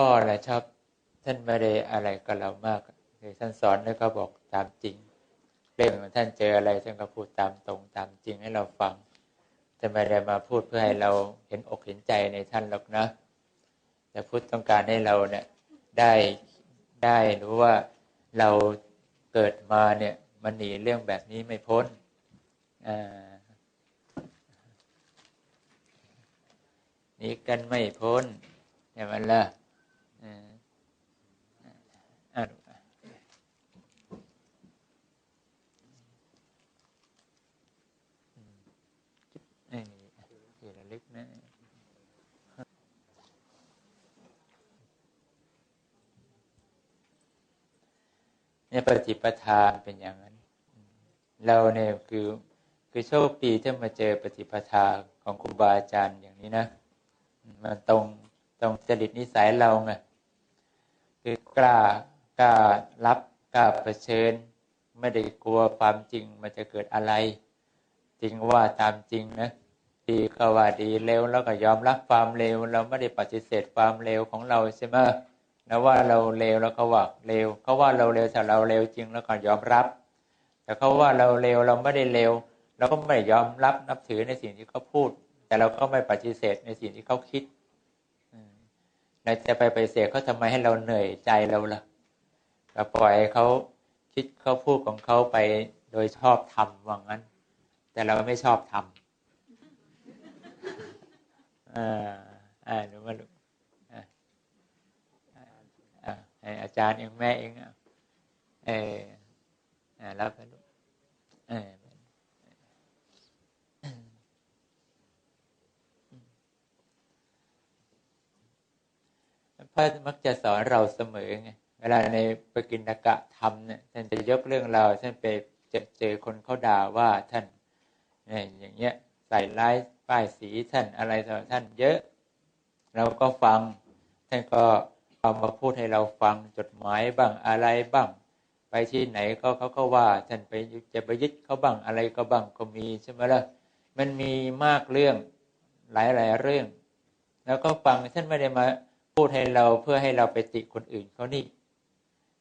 พ่อแหละชอบท่านไม่ได้อะไรกับเรามากคือท่านสอนแล้วก็บอกตามจริงเรื่องท่านเจออะไรท่านก็พูดตามตรงตามจริงให้เราฟังจะไม่ได้มาพูดเพื่อให้เราเห็นอกเห็นใจในท่านหรอกนะแต่พูดต้องการให้เราเนี่ยได้ได้รู้ว่าเราเกิดมาเนี่ยมันหนีเรื่องแบบนี้ไม่พ้นหนีกันไม่พ้นใช่ไหมล่ะ เนี่ยปฏิปทาเป็นอย่างนั้น เราเนี่ยคือคือโชคดีที่มาเจอปฏิปทาของครูบาอาจารย์อย่างนี้นะมันตรงตรงจริตนิสัยเราไงคือกล้ากล้ารับกล้าเผชิญ ไม่ได้กลัวความจริงมันจะเกิดอะไร จริงว่าตามจริงนะดีก็ว่าดีเร็วแล้วก็ยอมรับความเร็ว เราไม่ได้ปฏิเสธความเร็วของเราใช่ไหม นะว่าเราเลวแล้วเขาว่าเลวเขาว่าเราเลวแต่เราเลวจริงแล้วก็ยอมรับ แต่เขาว่าเราเลวเราไม่ได้เลวเราก็ไม่ยอมรับนับถือในสิ่งที่เขาพูด แต่เราก็ไม่ปฏิเสธในสิ่งที่เขาคิดเราจะไปไปเสกเขาทำไมให้เราเหนื่อยใจเราล่ะเราปล่อยเขาคิดเขาพูดของเขาไปโดยชอบทำว่างั้น แต่เราไม่ชอบทำอ่าอ่าหนูมาลูก อาจารย์เองแม่เองเออรับไปลูกเออพระมักจะสอนเราเสมอไงเวลาในปกินกะธรรมเนี่ยท่านจะยกเรื่องเราท่านไปเจอเจอคนเขาด่าว่าท่านเนี่ยอย่างเงี้ยใส่ร้ายป้ายสีท่านอะไรต่อท่านเยอะ เราก็ฟังท่านก็ เอามาพูดให้เราฟังจดหมายบ้างอะไรบ้าง ไปที่ไหนก็เขาก็ว่าท่านไปจะไปยึดเขาบ้างอะไรก็บ้างก็มีใช่ไหมล่ะมันมีมากเรื่องหลายๆเรื่อง แล้วก็ฟังท่านไม่ได้มาพูดให้เราเพื่อให้เราไปติคนอื่นเขานี่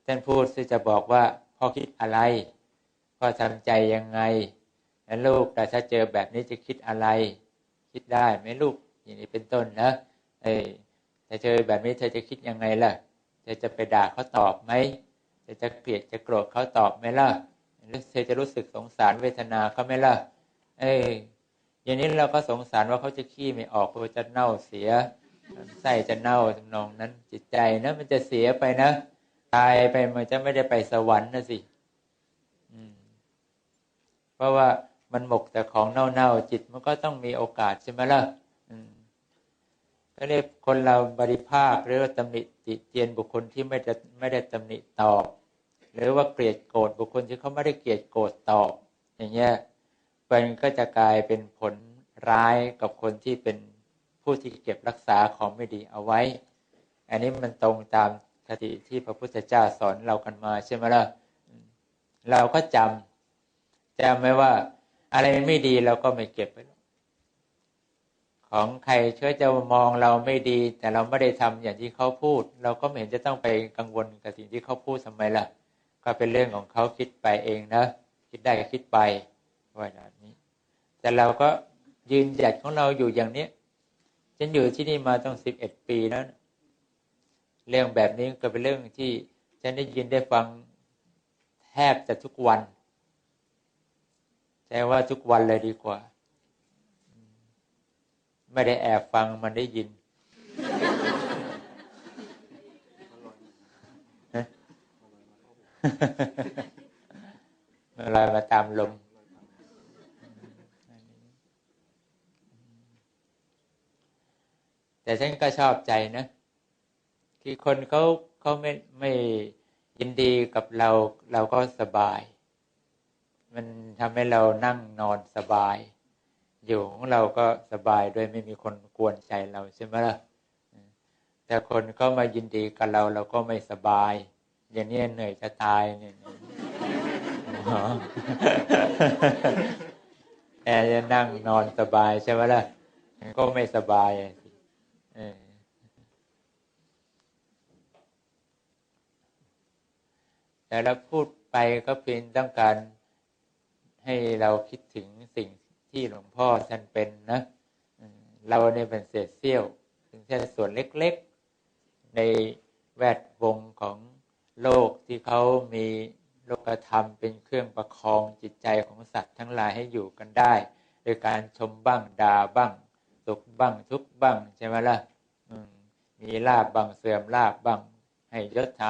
ท่านพูดคือจะบอกว่าพ่อคิดอะไรพ่อทำใจยังไงแล้วลูกแต่ถ้าเจอแบบนี้จะคิดอะไร คิดได้ไหมลูกอย่างนี้เป็นต้นนะเอ แต่เจอแบบนี้เธอจะคิดยังไงล่ะเธอจะไปด่าเขาตอบไหมเธอจะเกลียดจะโกรธเขาตอบไหมล่ะหรือเธอจะรู้สึกสงสารเวทนาเขาไหมล่ะ เอ้ยอย่างนี้เราก็สงสารว่าเขาจะขี้ไม่ออกเขาจะเน่าเสียไส้จะเน่าทำนองนั้นจิตใจนะมันจะเสียไปนะตายไปมันจะไม่ได้ไปสวรรค์นะสิเพราะว่ามันหมกแต่ของเน่าๆจิตมันก็ต้องมีโอกาสใช่ไหมล่ะ ก็เรียกคนเราบริภาคหรือว่าตำหนิติเตียนบุคคลที่ไม่ได้ไม่ได้ตำหนิตอบ หรือว่าเกลียดโกรธบุคคลที่เขาไม่ได้เกลียดโกรธตอบ อย่างเงี้ยมันก็จะกลายเป็นผลร้ายกับคนที่เป็นผู้ที่เก็บรักษาของไม่ดีเอาไว้ อันนี้มันตรงตามคติที่พระพุทธเจ้าสอนเรากันมาใช่ไหมล่ะเราก็จำจำไว้ว่าอะไรไม่ดีเราก็ไม่เก็บไว้ ของใครเชื่อจะมองเราไม่ดี แต่เราไม่ได้ทำอย่างที่เขาพูด เราก็ไม่เห็นจะต้องไปกังวลกับสิ่งที่เขาพูดทำไมล่ะ ก็เป็นเรื่องของเขาคิดไปเองนะ คิดได้ก็คิดไปว่าแบบนี้ แต่เราก็ยืนหยัดของเราอยู่อย่างนี้ฉันอยู่ที่นี่มาต้องสิบเอ็ดปีแล้วเรื่องแบบนี้ก็เป็นเรื่องที่ฉันได้ยินได้ฟังแทบจะทุกวันแต่ว่าทุกวันเลยดีกว่า ไม่ได้แอบฟังมันได้ยินลอยมาตามลม แต่ฉันก็ชอบใจนะ คือคนเขาเขาไม่ไม่ยินดีกับเรา เราก็สบาย มันทำให้เรานั่งนอนสบาย อยู่ของเราก็สบายด้วยไม่มีคนกวนใจเราใช่ไหมล่ะแต่คนก็มายินดีกับเราเราก็ไม่สบาย อย่างนี้เหนื่อยจะตายเนี่ยแอร์จะนั่งนอนสบายใช่ไหมล่ะก็ไม่สบายแต่เราพูดไปก็เป็นต้องการให้เราคิดถึงสิ่ง ที่หลวงพ่อท่านเป็นนะเราเนี่ยเป็นเศษเสี้ยวเป็นแค่ส่วนเล็กๆ ในแวดวงของโลกที่เขามีโลกธรรมเป็นเครื่องประคองจิตใจของสัตว์ทั้งหลายให้อยู่กันได้ โดยการชมบ้างด่าบ้างสุขบ้างทุกบ้างใช่ไหมล่ะมีลาบบ้างเสื่อมลาบบ้าง ให้ยศถา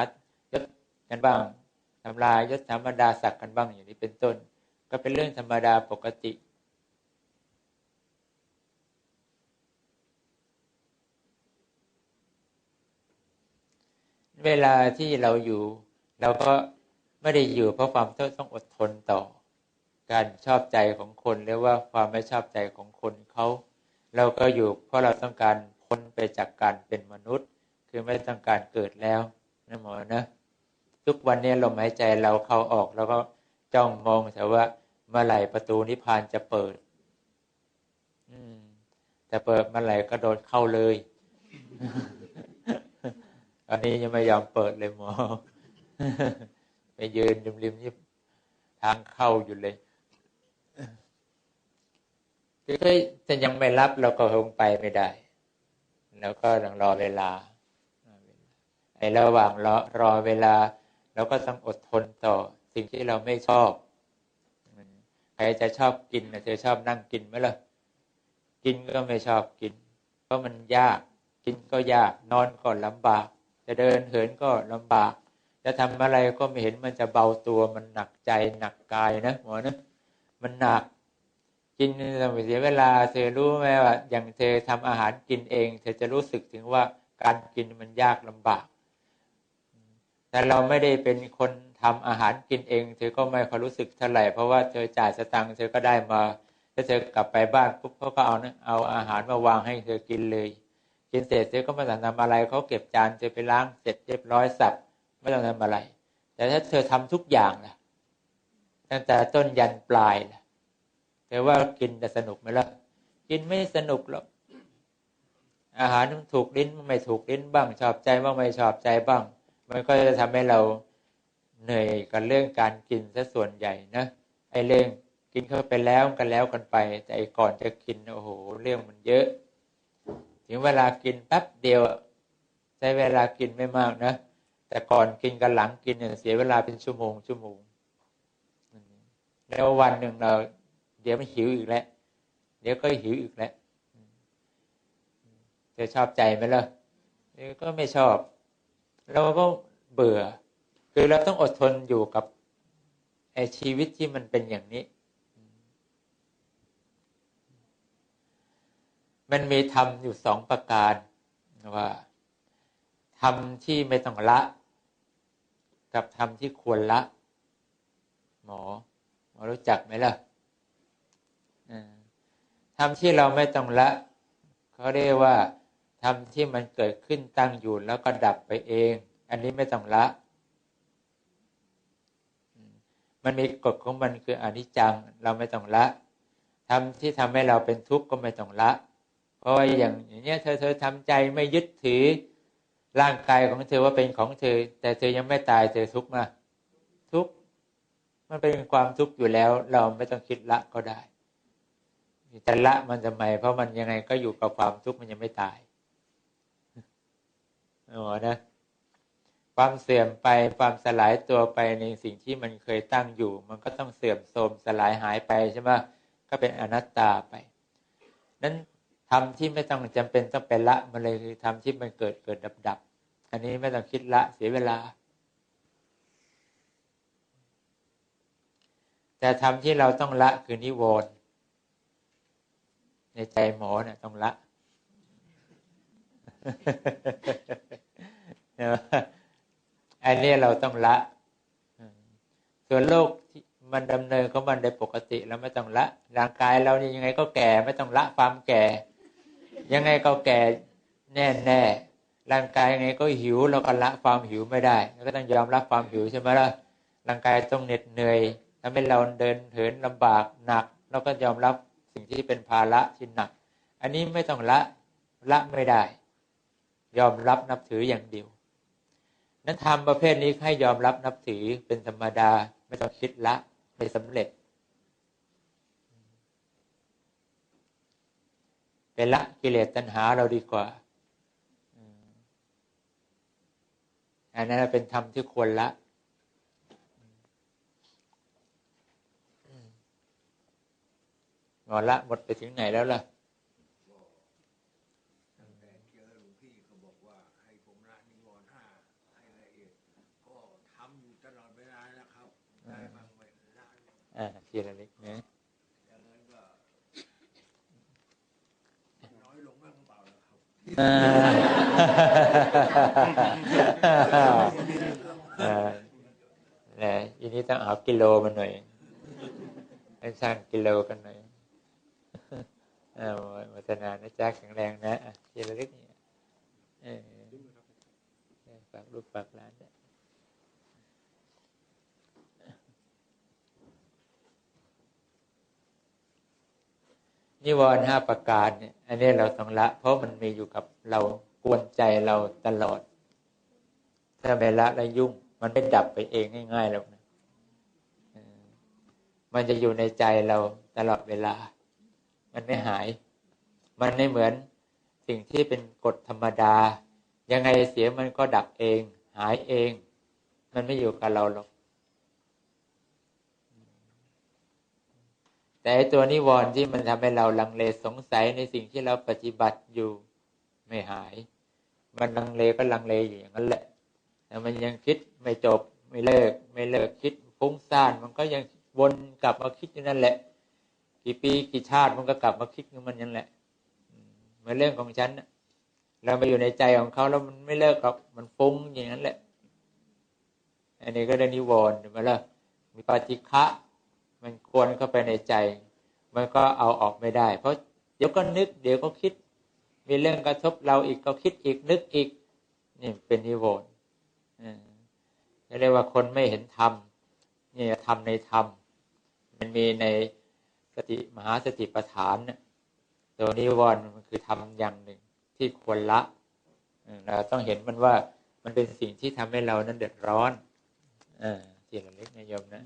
ยศกันบ้างทำลายยศธรรมดาศักดิ์กันบ้างอย่างนี้เป็นต้น ก็เป็นเรื่องธรรมดาปกติ เวลาที่เราอยู่ เราก็ไม่ได้อยู่เพราะความต้องอดทนต่อ การชอบใจของคนหรือว่าความไม่ชอบใจของคนเขาเราก็อยู่ เพราะเราต้องการพ้นไปจากการเป็นมนุษย์ คือไม่ต้องการเกิดแล้วนะหมอนะ ทุกวันนี้ลมหายใจเราเข้าออกแล้วก็จ้องมองแต่ว่าเมื่อไหร่ประตูนิพพานจะเปิด อืม แต่เปิดเมื่อไหร่ก็โดนเข้าเลย อันนี้ยังไม่ยอมเปิดเลยหมอไปยืนริมๆนี่ทางเข้าอยู่เลยคือถ้ายังไม่รับเราก็คงไปไม่ได้ แล้วก็ต้องรอเวลาไอ้ระหว่างรอรอเวลาเราก็ต้องอดทนต่อสิ่งที่เราไม่ชอบใครจะชอบกินเธอชอบนั่งกินไหมล่ะ กินก็ไม่ชอบกิน เพราะมันยาก กินก็ยาก นอนก็ลำบาก จะเดินเหินก็ลำบาก จะทำอะไรก็ไม่เห็นมันจะเบาตัวมันหนักใจหนักกายนะหมอนะมันหนักกินต้องเสียเวลา เธอรู้ไหมว่า อย่างเธอทำอาหารกินเอง เธอจะรู้สึกถึงว่าการกินมันยากลำบาก แต่เราไม่ได้เป็นคนทำอาหารกินเอง เธอก็ไม่ค่อยรู้สึกเท่าไหร่เพราะว่าเธอจ่ายสตังค์เธอก็ได้มาถ้าเธอกลับไปบ้านปุ๊บเขาก็เอาเอาอาหารมาวางให้เธอกินเลย กินเสร็จเธอก็ไม่ต้องทำอะไรเขาเก็บจานเธอไปล้างเสร็จเรียบร้อยสับไม่ต้องทำอะไร แต่ถ้าเธอทำทุกอย่างล่ะตั้งแต่ต้นยันปลายล่ะเธอว่ากินจะสนุกไหมล่ะกินไม่สนุกหรอกอาหารมันถูกลิ้นไม่ถูกลิ้นบ้างชอบใจบ้างไม่ชอบใจบ้าง มันก็จะทำให้เราเหนื่อยกับเรื่องการกินซะส่วนใหญ่นะไอ้เรื่องกินเข้าไปแล้วกันแล้วกันไป แต่ก่อนจะกินโอ้โหเรื่องมันเยอะ ถึงเวลากินแป๊บเดียว ใช้เวลากินไม่มากนะ แต่ก่อนกินกับหลังกินเนี่ยเสียเวลาเป็นชั่วโมงชั่วโมงแล้ววันหนึ่งเรา เดี๋ยวมันหิวอีกแล้วเดี๋ยวก็หิวอีกแล้วจะชอบใจไหมล่ะก็ไม่ชอบ เราก็เบื่อ คือเราต้องอดทนอยู่กับไอชีวิตที่มันเป็นอย่างนี้ มันมีธรรมอยู่สองประการว่าธรรมที่ไม่ต้องละ กับธรรมที่ควรละ หมอ หมอรู้จักไหมล่ะธรรมที่เราไม่ต้องละเขาเรียกว่าธรรมที่มันเกิดขึ้นตั้งอยู่แล้วก็ดับไปเอง อันนี้ไม่ต้องละ มันมีกฎของมันคืออนิจจัง เราไม่ต้องละทำที่ทำให้เราเป็นทุกข์ก็ไม่ต้องละ พราะว่าอย่างอย่างเนี้ยเธอเธอทำใจไม่ยึดถือร่างกายของเธอว่าเป็นของเธอ แต่เธอยังไม่ตายเธอทุกข์มาทุกข์มันเป็นความทุกข์อยู่แล้ว เราไม่ต้องคิดละก็ได้แต่ละมันจะไม เพราะมันยังไงก็อยู่กับความทุกข์มันยังไม่ตายอ๋อนะความเสื่อมไปความสลายตัวไปในสิ่งที่มันเคยตั้งอยู่ มันก็ต้องเสื่อมโทรมสลายหายไปใช่ไหมก็เป็นอนัตตาไป นั้น ทำที่ไม่ต้องจำเป็นต้องเป็นละมันเลยคือทำที่มันเกิดเกิดดับดับ อันนี้ไม่ต้องคิดละเสียเวลา แต่ทำที่เราต้องละคือนิวรณ์ในใจหมอเนะี่ยต้องละอันนี้เราต้องละ ส่วนโลกที่มันดำเนินของมันได้ปกติเราไม่ต้องละ ร่างกายเรานี่ยังไงก็แก่ไม่ต้องละความแก่ ยังไงก็แก่แน่แน่ร่างกายยังไงก็หิวเราก็ละความหิวไม่ได้เราก็ต้องยอมรับความหิวใช่ไหมล่ะร่างกายต้องเหน็ดเหนื่อยทำให้เราเดินเหินลำบากหนัก เราก็ยอมรับสิ่งที่เป็นภาระที่หนัก อันนี้ไม่ต้องละละไม่ได้ ยอมรับนับถืออย่างเดียว นั้นทำประเภทนี้ให้ยอมรับนับถือเป็นธรรมดาไม่ต้องคิดละไม่สำเร็จ เป็นละกิเลสตัณหาเราดีกว่าอันนั้นเป็นธรรมที่ควรละหมดละหมดไปถึงไหนแล้วล่ะอ่าทีละเล็กนะน้อยลงบ้างเปล่าครับ นะทีนี้ต้องเอากิโลมาหน่อยให้สร้างกิโลกันหน่อยอ่าวัฒนานะจ๊ะแข็งแรงนะทีละเล็กเนี่ยฝากลูกฝากหลาน นิวรณ์ห้าประการเนี่ยอันนี้เราต้องละ เพราะมันมีอยู่กับเรากวนใจเราตลอด ถ้าไม่ละแล้วยุ่ง มันไม่ดับไปเองง่ายๆหรอกนะมันจะอยู่ในใจเราตลอดเวลา มันไม่หาย มันไม่เหมือนสิ่งที่เป็นกฎธรรมดา ยังไงเสียมันก็ดับเอง หายเอง มันไม่อยู่กับเราหรอก แต่ตัวนิวรณ์ที่มันทำให้เราลังเลสงสัยในสิ่งที่เราปฏิบัติอยู่ไม่หาย มันลังเลก็ลังเลอยู่อย่างนั้นแหละแต่มันยังคิดไม่จบไม่เลิก ไม่เลิกคิดฟุ้งซ่านมันก็ยังวนกลับมาคิดอยู่นั่นแหละ กี่ปีกี่ชาติมันก็กลับมาคิดอยู่มันนั่นแหละเหมือนเรื่องของฉันเราไปอยู่ในใจของเขาแล้วมันไม่เลิกหรอกมันฟุ้งอย่างนั้นแหละ อันนี้ก็เรื่องนิวรณ์มาแล้วมีปฏิฆะ มันควนเข้าไปในใจ มันก็เอาออกไม่ได้ เพราะเดี๋ยวก็นึก เดี๋ยวก็คิด มีเรื่องกระทบเราอีกก็คิดอีกนึกอีก นี่เป็นนิวรณ์เรียกว่าคนไม่เห็นธรรมนี่ธรรมในธรรม มันมีในสติมหาสติปัฏฐานเนี่ยตัวนิวรณ์มันคือทำอย่างหนึ่งที่ควรละเราต้องเห็นมันว่ามันเป็นสิ่งที่ทำให้เรานั้นเดือดร้อนอ่าสิ่งเล็กนายโยมนะ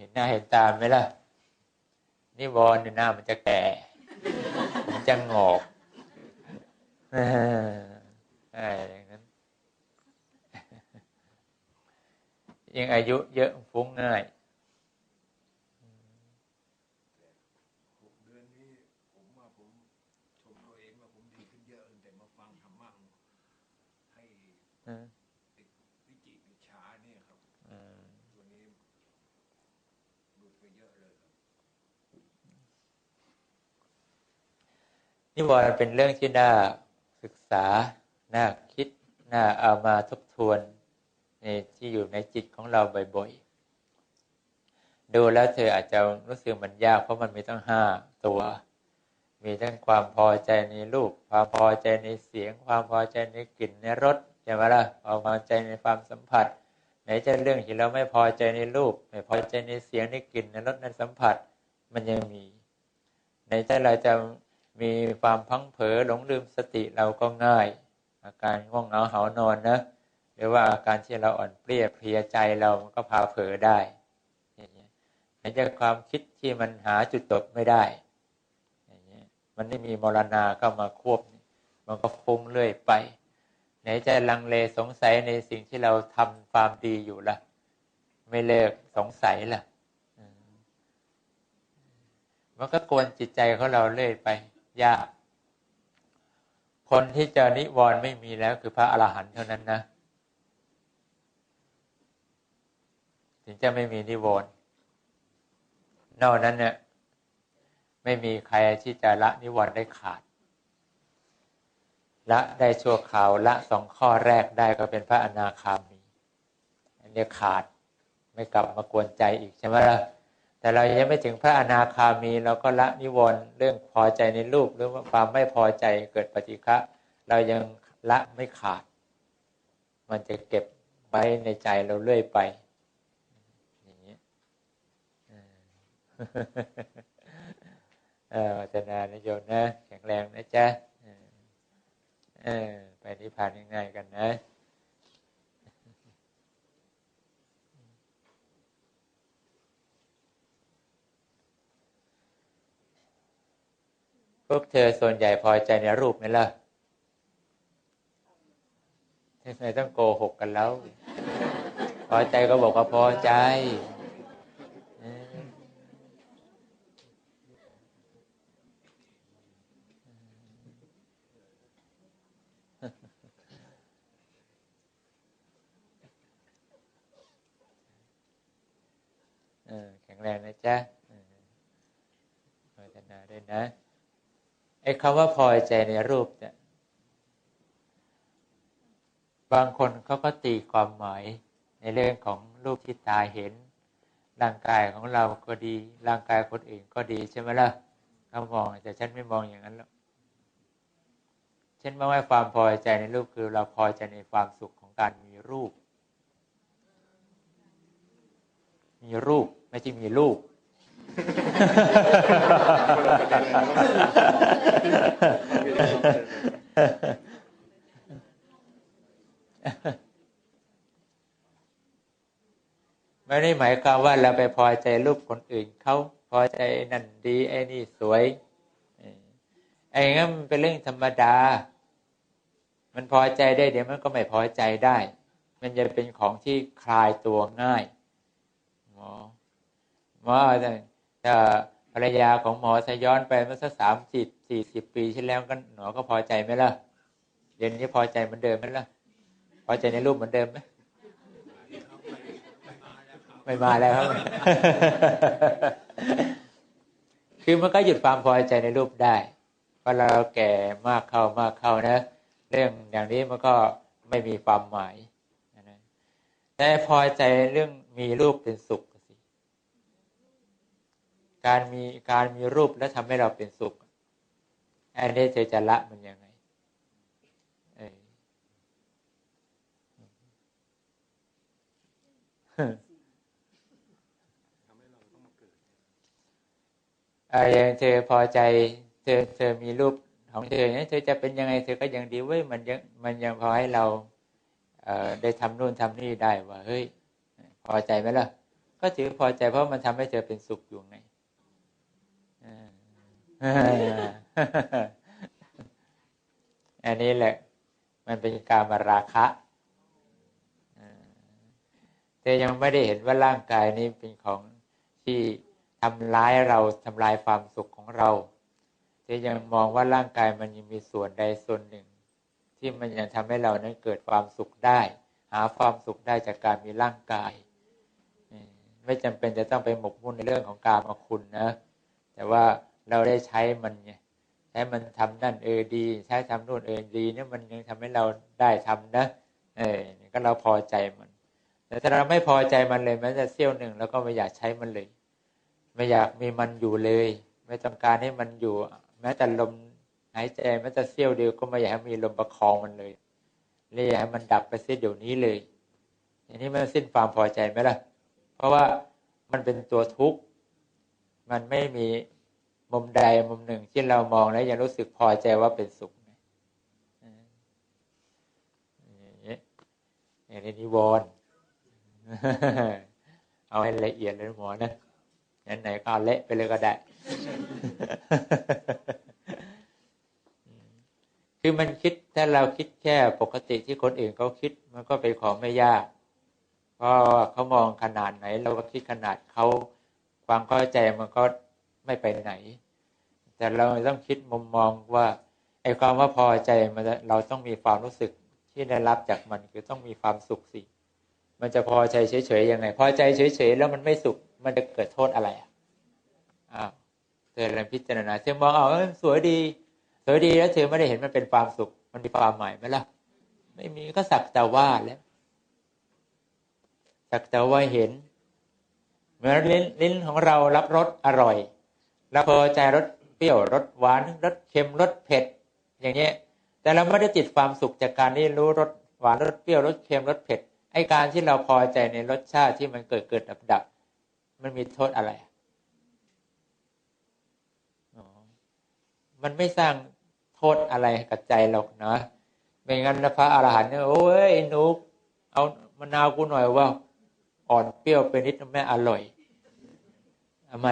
เห็นหน้าเห็นตาไหมล่ะนี่วอนหน้ามันจะแก่ มันจะงอกอะไรอย่างนั้นยิ่งอายุเยอะฟุ้งง่าย นิวรณ์เป็นเรื่องที่น่าศึกษา น่าคิด น่าเอามาทบทวนในที่อยู่ในจิตของเราบ่อยๆ ดูแล้วเธออาจจะรู้สึกมันยาก เพราะมันมีตั้งห้าตัว มีทั้งความพอใจในรูป ความพอใจในเสียง ความพอใจในกลิ่นในรสใช่ไหมล่ะความพอใจในความสัมผัส ไหนจะเรื่องที่เราไม่พอใจในรูป ไม่พอใจในเสียงในกลิ่นในรสในสัมผัส มันยังมีไหนจะเราจะ มีความพังเผลอหลงลืมสติเราก็ง่าย อาการง่วงเหงาเหานอนนะหรือว่าอาการที่เราอ่อนเปรี้ยเพลียใจเรามันก็พาเผลอได้อย่างเงี้ยไหนจความคิดที่มันหาจุดจบไม่ได้อย่างเงี้ยมันไม่มีมรณาเข้ามาควบ มันก็ฟุ้งเรื่อยไป ไหนจะลังเลสงสัยในสิ่งที่เราทำความดีอยู่ละ่ะ ไม่เลิกสงสัยละ่ะมันก็กวนจิตใจของเราเรื่อยไป ยาก คนที่เจอนิวรณ์ไม่มีแล้วคือพระอรหันต์เท่านั้นนะ ถึงจะไม่มีนิวรณ์นอกนั้นเนี่ยไม่มีใครที่จะละนิวรณ์ได้ขาด ละได้ชั่วคราวละสองข้อแรกได้ก็เป็นพระอนาคามี อันนี้ขาดไม่กลับมากวนใจอีกใช่ไหมล่ะ แต่เรายังไม่ถึงพระอนาคามีเราก็ละนิวรณ์เรื่องพอใจในรูปหรือว่าความไม่พอใจเกิดปฏิฆะเรายังละไม่ขาด มันจะเก็บไว้ในใจเราเรื่อยไปอย่างนี้เออจะนะนะโยมนะ แข็งแรงนะจ๊ะเออไปนิพพานง่ายๆกันนะ พวกเธอส่วนใหญ่พอใจในรูปไหมล่ะทำไมต้องโกหกกันแล้ว พอใจก็บอกว่าพอใจ แข็งแรงนะจ๊ะพัฒนาด้วยนะ ไอ้คำว่าพอใจในรูปเนี่ย บางคนเขาก็ตีความหมายในเรื่องของรูปที่ตาเห็น ร่างกายของเราก็ดี ร่างกายคนอื่นก็ดีใช่ไหมล่ะเขามองแต่ฉันไม่มองอย่างนั้นหรอกฉันมองว่าความพอใจในรูปคือ เราพอใจในความสุขของการมีรูป มีรูปไม่ใช่มีลูก ไม่ได้หมายความว่าเราไปพอใจรูปคนอื่นเขาพอใจนั่นดี ไอ้นี่สวยไอ้งั้นมันเป็นเรื่องธรรมดา มันพอใจได้เดี๋ยวมันก็ไม่พอใจได้ มันจะเป็นของที่คลายตัวง่ายหมอหมอ ภรรยาของหมอสย้อนไปเมื่อสักสามสิบสี่สิบปีที่แล้วก็หนอก็พอใจไหมล่ะเดี๋ยวนี้พอใจเหมือนเดิมไหมล่ะพอใจในรูปเหมือนเดิมไหมไม่มาแล้วครับ คือมันก็หยุดความพอใจในรูปได้เพราะเราแก่มากเข้ามากเข้านะ เรื่องอย่างนี้มันก็ไม่มีความหมายแต่พอใจเรื่องมีรูปเป็นสุข การมีการมีรูปแล้วทำให้เราเป็นสุข อันนี้เธอจะละมันยังไงอย่างเธอพอใจเธอเธอมีรูปของเธอเนี่ยเธอจะเป็นยังไงเธอก็ยังดีเว้ยมันยังมันยังพอให้เราเออได้ทำนู่นทำนี่ได้ว่าเฮ้ยพอใจไหมล่ะ ก็ถือพอใจเพราะมันทำให้เธอเป็นสุขอยู่ไง อันนี้แหละ มันเป็นการมาราคะเธอยังไม่ได้เห็นว่าร่างกายนี้เป็นของที่ทำร้ายเราทำลายความสุขของเราที่ยังมองว่าร่างกายมันยังมีส่วนใดส่วนหนึ่ง ที่มันยังทำให้เรานั้นเกิดความสุขได้ หาความสุขได้จากการมีร่างกายไม่จำเป็นจะต้องไปหมกมุ่นในเรื่องของการมาคุณนะ แต่ว่า เราได้ใช้มันไงใช้มันทำนั่นเออดี ใช้ทำนู่นเออดีเนี่ยมันยังทำให้เราได้ทำนะเออก็เราพอใจมันแต่ถ้าเราไม่พอใจมันเลยแม้แต่เสี้ยวหนึ่งแล้วก็ไม่อยากใช้มันเลย ไม่อยากมีมันอยู่เลย ไม่ต้องการให้มันอยู่ แม้แต่ลมหายใจแม้แต่เสี้ยวเดียวก็ไม่อยากให้มีลมประคองมันเลยเลยอยากให้มันดับไปเสียเดี๋ยวนี้เลยอย่างนี้มันสิ้นความพอใจไหมล่ะ เพราะว่ามันเป็นตัวทุกข์ มันไม่มี มุมใดมุมหนึ่งที่เรามองแล้วยังรู้สึกพอใจว่าเป็นสุขอย่างนี้อย่างนี้นิวรณ์เอาให้ละเอียดเลยหมอนะไหนก็เละไปเลยก็ได้ คือมันคิดถ้าเราคิดแค่ปกติที่คนอื่นเขาคิด มันก็เป็นของไม่ยาก เพราะเขามองขนาดไหน เราก็คิดขนาดเขาความเข้าใจมันก็ ไม่ไปไหน แต่เราต้องคิดมุมมองว่าไอ้ความว่าพอใจมันเราต้องมีความรู้สึกที่ได้รับจากมันคือต้องมีความสุขสิ มันจะพอใจเฉยๆยังไง พอใจเฉยๆแล้วมันไม่สุข มันจะเกิดโทษอะไรอะอ้าวเธอเริ่มพิจารณาเธอมองเอาสวยดี สวยดีแล้วเธอไม่ได้เห็นมันเป็นความสุข มันมีความหมายไหมล่ะ ไม่มีก็สักแต่ว่าแล้วสักแต่ว่าเห็นเหมือนลิ้นลิ้นของเรารับรสอร่อย เราพอใจรสเปรี้ยวรสหวานรสเค็มรสเผ็ด อย่างเงี้ย แต่เราไม่ได้ติดความสุขจากการที่รู้รสหวานรสเปรี้ยวรสเค็มรสเผ็ดไอการที่เราพอใจในรสชาติที่มันเกิดเกิดดับดับมันมีโทษอะไรมันไม่สร้างโทษอะไรกับใจหรอกนะไม่งั้นนะพระอรหันต์เนี่ยโอ้ยหนูเอามะนาวกูหน่อยว่า อ่อนเปรี้ยวเป็นนิดไม่อร่อยทำไม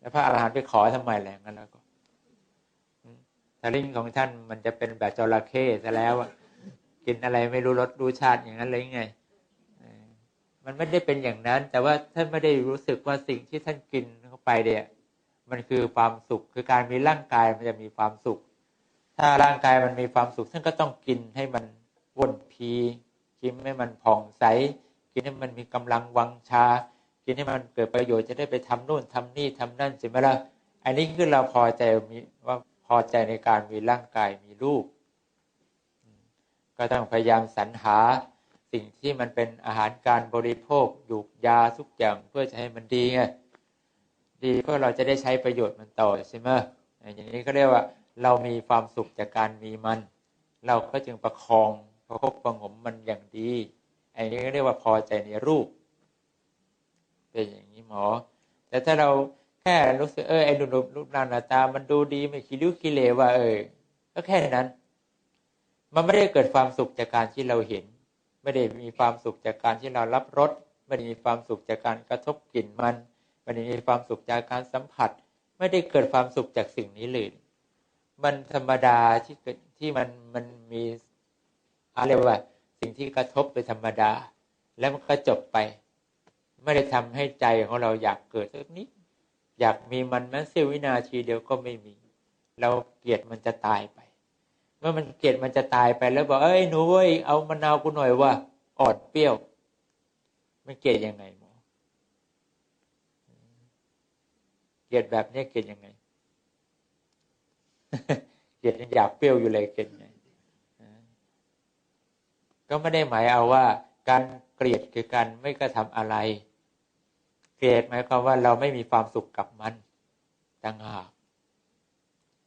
แล้วพระอรหันต์ไปขอทำไมแหละงั้นแล้วก็ทลิ้นของท่านมันจะเป็นแบบจระเข้ซะแล้วอะกินอะไรไม่รู้รสรู้ชาติอย่างนั้นเลยไง มันไม่ได้เป็นอย่างนั้น แต่ว่าท่านไม่ได้รู้สึกว่าสิ่งที่ท่านกินเข้าไปเนี่ยมันคือความสุขคือการมีร่างกายมันจะมีความสุข ถ้าร่างกายมันมีความสุขท่านก็ต้องกินให้มันวนพีกินให้มันผ่องใส กินให้มันมีกำลังวังชา กินให้มันเกิดประโยชน์จะได้ไปทำนู่นทำนี่ทำนั่นใช่ไหมล่ะอันนี้คือเราพอใจมีว่าพอใจในการมีร่างกายมีรูป ก็ต้องพยายามสรรหาสิ่งที่มันเป็นอาหารการบริโภคอยู่ยาทุกอย่างเพื่อจะให้มันดีไงดีเพื่อเราจะได้ใช้ประโยชน์มันต่อใช่ไหมอย่างนี้ก็เรียกว่าเรามีความสุขจากการมีมัน เราก็จึงประคองประคบประงมมันอย่างดี อันนี้ก็เรียกว่าพอใจในรูป เป็นอย่างนี้หมอ แต่ถ้าเราแค่รู้สึกเออไอ้รูปรูปร่างหน้าตา มันดูดีไม่คิดลิ้วคิเลว่า เออก็แค่นั้น มันไม่ได้เกิดความสุขจากการที่เราเห็น ไม่ได้มีความสุขจากการที่เรารับรสไม่ได้มีความสุขจากการกระทบกลิ่นมันไม่ได้มีความสุขจากการสัมผัส ไม่ได้เกิดความสุขจากสิ่งนี้เลยมันธรรมดาที่เกิดที่มันมันมีอะไรว่า สิ่งที่กระทบเป็นธรรมดา แล้วมันก็จบไป ไม่ได้ทำให้ใจของเราอยากเกิดสักนิด อยากมีมันแม้เสี้ยววินาทีเดียวก็ไม่มี เราเกลียดมันจะตายไป เมื่อมันเกลียดมันจะตายไปแล้วบอกเอ้ยหนูเว้ยเอามะนาวกูหน่อยว่าอ่อนเปรี้ยว มันเกลียดยังไงหมอเกลียดแบบนี้เกลียดยังไงเกลียดยังอยากเปรี้ยวอยู่เลยเกลียดไงก็ไม่ได้หมายเอาว่า การเกลียดคือการไม่กระทำอะไร เกลียดหมายความว่าเราไม่มีความสุขกับมันต่างหาก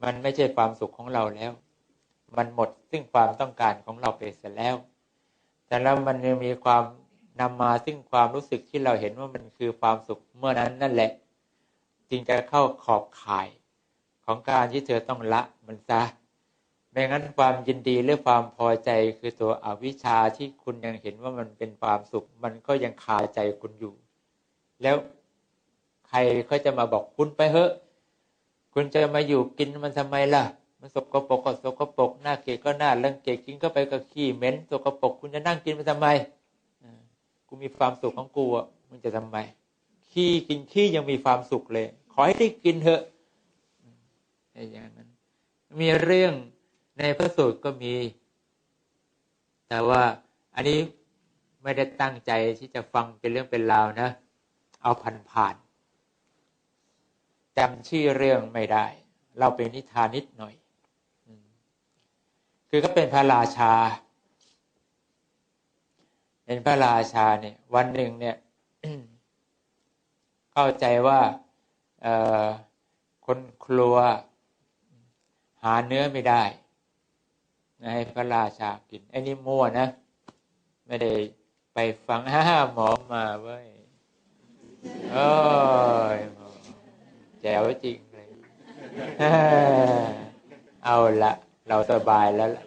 มันไม่ใช่ความสุขของเราแล้ว มันหมดซึ่งความต้องการของเราไปเสร็จแล้ว แต่แล้วมันยังมีความนำมาซึ่งความรู้สึกที่เราเห็นว่ามันคือความสุขเมื่อนั้นนั่นแหละ จึงจะเข้าขอบข่ายของการที่เธอต้องละมันซะไม่งั้นความยินดีหรือความพอใจคือตัวอวิชชาที่คุณยังเห็นว่ามันเป็นความสุข มันก็ยังคาใจคุณอยู่ แล้วใครเขาจะมาบอกคุณไปเถอะ คุณจะมาอยู่กินมันทำไมล่ะ มันสกปรกก็สกปรกหน้าเกลียดก็หน้าเรื่องเกลียดกินก็ไปก็ขี้เหม็นสกปรกคุณจะนั่งกินมันทำไมกูมีความสุขของกูอะมึงจะทำไมขี้กินขี้ยังมีความสุขเลย ขอให้ได้กินเถอะอย่างนั้น มีเรื่องในพระสูตรก็มี แต่ว่าอันนี้ไม่ได้ตั้งใจที่จะฟังเป็นเรื่องเป็นราวนะ เอาผ่านผ่านจำชื่อเรื่องไม่ได้ เราเป็นนิทานนิดหน่อย คือก็เป็นพระราชา เป็นพระราชาเนี่ย วันหนึ่งเนี่ย เข้าใจว่าคนครัวหาเนื้อไม่ได้ให้พระราชากินไอ้นี่มั่วนะ ไม่ได้ไปฟังห้าหมอมาเว้ย โอ้ยแจ๋วจริงเลยเอาละเราสบายแล้วล่ะ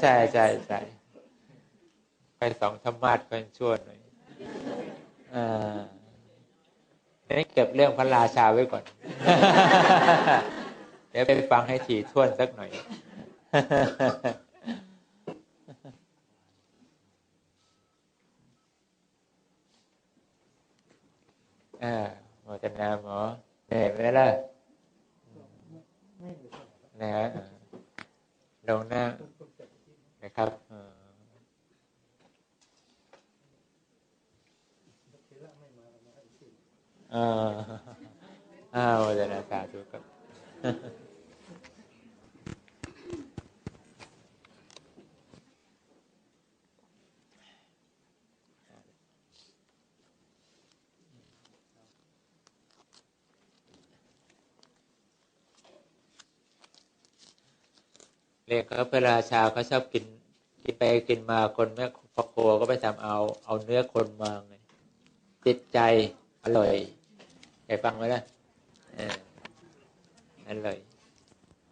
ใช่ใช่ใช่ไปสองธรรมาทคนชวนหน่อยอ่านี่เก็บเรื่องพระราชาไว้ก่อน เดี๋ยวไปฟังให้ถี่ถ้วนสักหน่อย อ่าโมทนาหมอเหนื่อยไหมล่ะนะฮะลงหน้านะครับอ่าอ่าโมทนาสาธุครับ เรียกเขาพระราชาเขาชอบกินกินไปกินมาคนแม่พอโคก็ไปทำเอาเอาเนื้อคนมาติดใจอร่อยใครฟังไหมล่ะนั่นเลย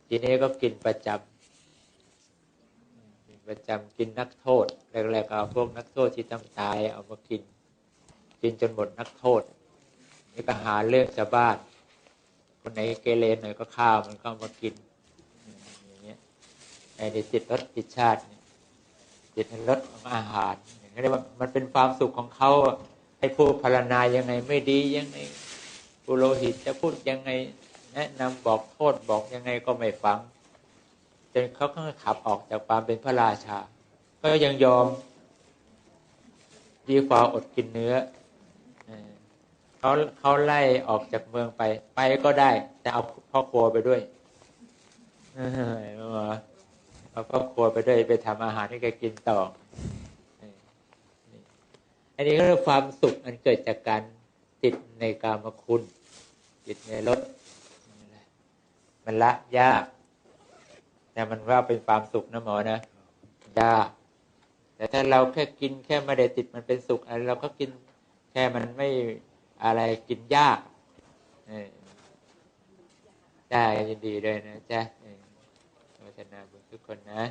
ทีนี้ก็กินประจำกินประจำกินนักโทษแรกๆเอาพวกนักโทษที่ต้องตายเอามากิน กินจนหมดนักโทษนี่ก็หาเรื่องชาวบ้านคนไหนเกเรหน่อยก็ข้าวมันก็มากิน ไอ้ติดรสติดชาติติดรสของอาหารอย่างนี้ว่ามันเป็นความสุขของเขาให้ผู้พารณายังไงไม่ดียังไงปุโรหิตจะพูดยังไง แนะนำบอกโทษบอกยังไงก็ไม่ฟังจนเขาก็ขับออกจากความเป็นพระราชา ก็ยังยอมดีกว่าอดกินเนื้อเขาเขาไล่ออกจากเมืองไป ไปก็ได้ แต่เอาพ่อครัวไปด้วยเอาพ่อครัวไปด้วยไปทำอาหารให้แกกินต่อ อันนี้ก็เรียกความสุขอันเกิดจากการติดในกามคุณ ติดในรสมันละยาก แต่มันว่าเป็นความสุขนะหมอนะยาก แต่ถ้าเราแค่กินแค่ไม่ได้ติดมันเป็นสุขอะไรเราก็กินแค่มันไม่อะไรกินยากได้ยินดีเลยนะจ๊ะ ทนาบุญทุกคนนะ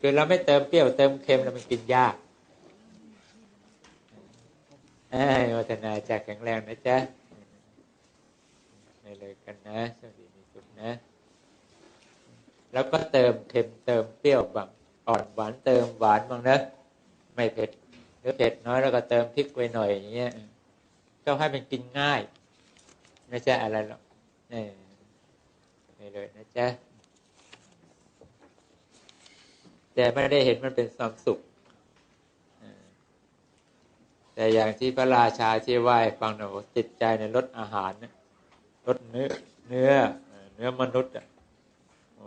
คือเราไม่เติมเปรี้ยวเติมเค็มแล้วมันกินยากโมทนาจากแข็งแรงนะจ๊ะไม่เลยกันนะสวัสดีมีสุขนะ แล้วก็เติมเค็มเติมเปรี้ยวบางอ่อนหวานเติมหวานบางนะไม่เผ็ดหรือเผ็ดน้อยแล้วก็เติมพริกไปหน่อยอย่างเงี้ยก็ให้มันกินง่าย ไม่ใช่อะไรหรอกนี่ นี่เลยนะจ๊ะแต่ไม่ได้เห็นมันเป็นความสุข แต่อย่างที่พระราชาที่ไหว้ฟังหนูจิตใจในรสอาหารรสเนื้อ เนื้อ เนื้อมนุษย์อะ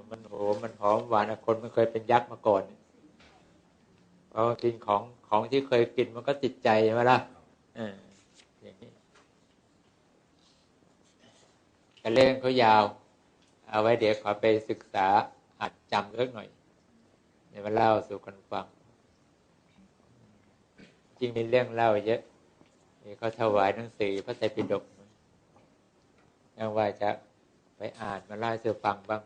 มันโหมันหอมหวานคนไม่เคยเป็นยักษ์มาก่อนพอกินของของที่เคยกินมันก็ติดใจใช่ไหมล่ะอย่างนี้แต่เรื่องเขายาว เอาไว้เดี๋ยวขอไปศึกษาหัดจำเล็กหน่อยเดี๋ยวมาเล่าสู่กันฟัง จริงมีเรื่องเล่าเยอะนี่เขาถวายหนังสือพระไตรปิฎกยังว่าจะไปอ่านมาเล่าสู่ฟังบ้าง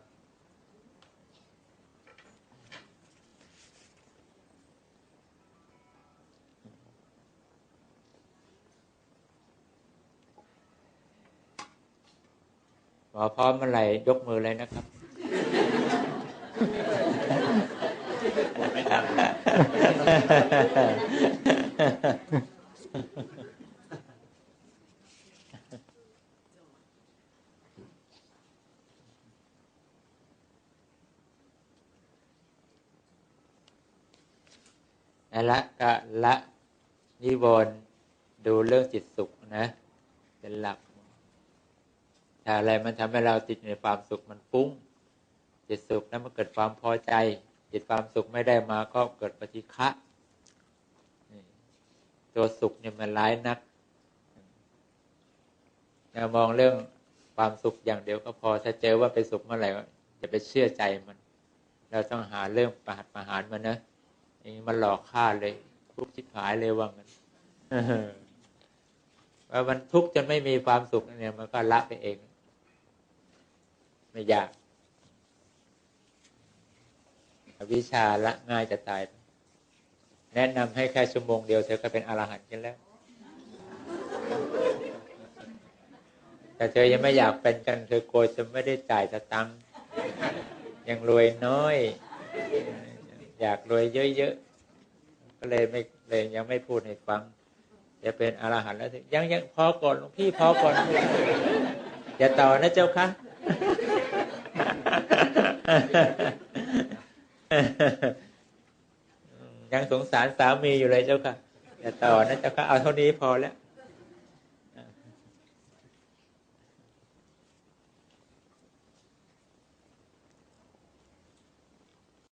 หมอพร้อมเมื่อไหร่ยกมือเลยนะครับละกะละนิวรณ์ดูเรื่องจิตสุขนะ เป็นหลัก ถ้าอะไรมันทำให้เราติดในความสุขมันฟุ้ง จิตสุขนั้นมันเกิดความพอใจ จิตความสุขไม่ได้มาก็เกิดปฏิฆะตัวสุขเนี่ยมันร้ายนักเรามองเรื่องความสุขอย่างเดียวก็พอ ถ้าเจอว่าเป็นสุขเมื่อไหร่จะไปเชื่อใจมัน เราต้องหาเรื่องประหัตประหารมันนะนี่มันหลอกฆ่าเลยทุกชิบหายเลยว่างั้นว่ามันทุกข์จนไม่มีความสุขเนี่ยมันก็ละไปเอง ไม่ยากวิชาละง่ายจะตาย แนะนำให้แค่ชั่วโมงเดียวเธอก็เป็นอรหันต์กันแล้ว แต่เธอยังไม่อยากเป็นกันเธอโกรธจะไม่ได้จ่ายะตังค์ยังรวยน้อย อยากรวยเยอะๆ ก็เลยไม่เลยยังไม่พูดให้ฟัง จะเป็นอรหันต์แล้วยังยังพอก่อนหลวงพี่พอก่อนอย่าต่อนะเจ้าคะ ยังสงสารสามีอยู่เลยเจ้าค่ะอย่าต่อนะเจ้าค่ะเอาเท่านี้พอแล้ว